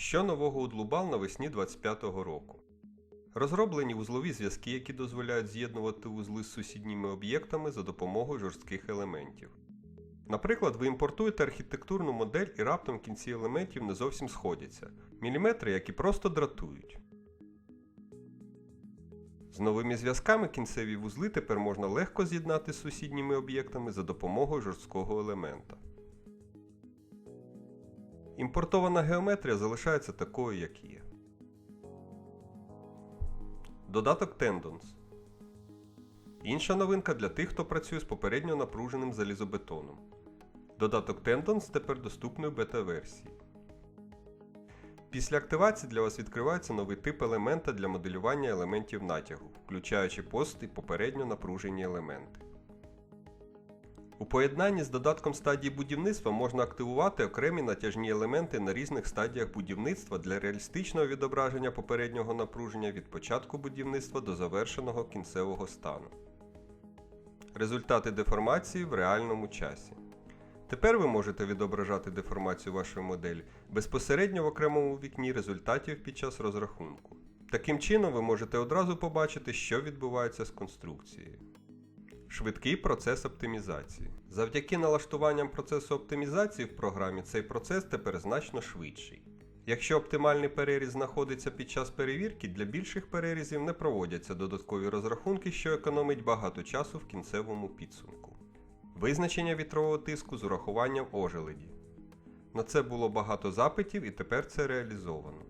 Що нового у Длубал навесні 25-го року? Розроблені вузлові зв'язки, які дозволяють з'єднувати вузли з сусідніми об'єктами за допомогою жорстких елементів. Наприклад, ви імпортуєте архітектурну модель і раптом кінці елементів не зовсім сходяться. Міліметри, які просто дратують. З новими зв'язками кінцеві вузли тепер можна легко з'єднати з сусідніми об'єктами за допомогою жорсткого елемента. Імпортована геометрія залишається такою, як є. Додаток Tendons. Інша новинка для тих, хто працює з попередньо напруженим залізобетоном. Додаток Tendons тепер доступний у бета-версії. Після активації для вас відкривається новий тип елемента для моделювання елементів натягу, включаючи пост і попередньо напружені елементи. У поєднанні з додатком стадії будівництва можна активувати окремі натяжні елементи на різних стадіях будівництва для реалістичного відображення попереднього напруження від початку будівництва до завершеного кінцевого стану. Результати деформації в реальному часі. Тепер ви можете відображати деформацію вашої моделі безпосередньо в окремому вікні результатів під час розрахунку. Таким чином ви можете одразу побачити, що відбувається з конструкцією. Швидкий процес оптимізації. Завдяки налаштуванням процесу оптимізації в програмі цей процес тепер значно швидший. Якщо оптимальний переріз знаходиться під час перевірки, для більших перерізів не проводяться додаткові розрахунки, що економить багато часу в кінцевому підсумку. Визначення вітрового тиску з урахуванням ожеледі. На це було багато запитів і тепер це реалізовано.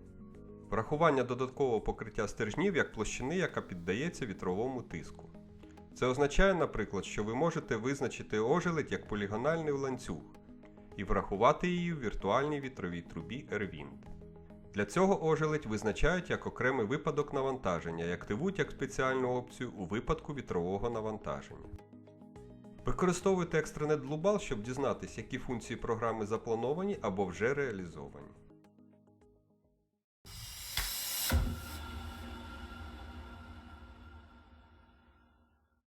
Врахування додаткового покриття стержнів як площини, яка піддається вітровому тиску. Це означає, наприклад, що ви можете визначити ожеледь як полігональний ланцюг і врахувати її в віртуальній вітровій трубі RWind. Для цього ожеледь визначають як окремий випадок навантаження і активують як спеціальну опцію у випадку вітрового навантаження. Використовуйте екстранет Global, щоб дізнатися, які функції програми заплановані або вже реалізовані.